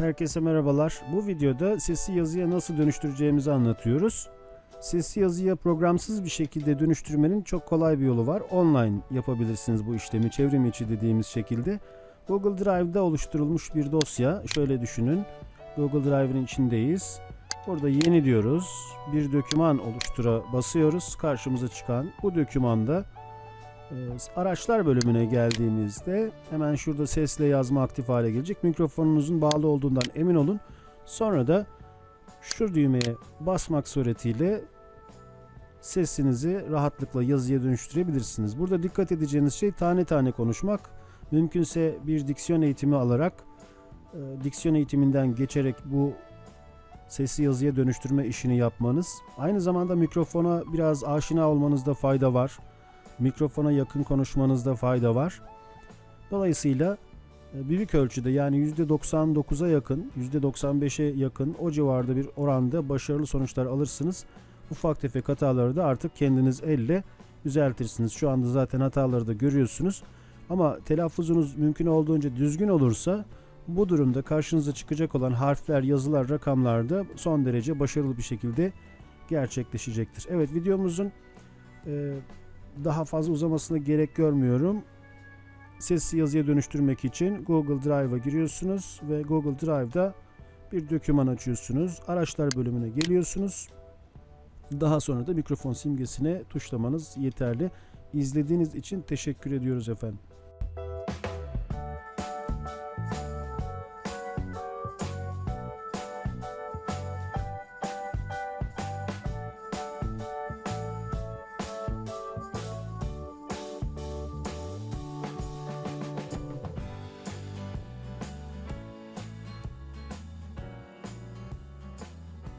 Herkese merhabalar. Bu videoda sesi yazıya nasıl dönüştüreceğimizi anlatıyoruz. Sesi yazıya programsız bir şekilde dönüştürmenin çok kolay bir yolu var. Online yapabilirsiniz bu işlemi çevrim içi dediğimiz şekilde. Google Drive'da oluşturulmuş bir dosya. Şöyle düşünün. Google Drive'ın içindeyiz. Burada yeni diyoruz. Bir doküman oluştura basıyoruz. Karşımıza çıkan bu dokümanda e, araçlar bölümüne geldiğimizde hemen şurada sesle yazma aktif hale gelecek. Mikrofonunuzun bağlı olduğundan emin olun. Sonra da şu düğmeye basmak suretiyle sesinizi rahatlıkla yazıya dönüştürebilirsiniz. Burada dikkat edeceğiniz şey tane tane konuşmak. Mümkünse bir diksiyon eğitimi alarak e, diksiyon eğitiminden geçerek bu sesi yazıya dönüştürme işini yapmanız. Aynı zamanda mikrofona biraz aşina olmanızda fayda var. Mikrofona yakın konuşmanızda fayda var. Dolayısıyla e, büyük ölçüde yani %99'a yakın, %95'e yakın o civarda bir oranda başarılı sonuçlar alırsınız. Ufak tefek hataları da artık kendiniz elle düzeltirsiniz. Şu anda zaten hataları da görüyorsunuz. Ama telaffuzunuz mümkün olduğunca düzgün olursa bu durumda karşınıza çıkacak olan harfler, yazılar, rakamlar da son derece başarılı bir şekilde gerçekleşecektir. Evet videomuzun e, daha fazla uzamasına gerek görmüyorum. Sesi yazıya dönüştürmek için Google Drive'a giriyorsunuz ve Google Drive'da bir doküman açıyorsunuz. Araçlar bölümüne geliyorsunuz. Daha sonra da mikrofon simgesine tuşlamanız yeterli. İzlediğiniz için teşekkür ediyoruz efendim.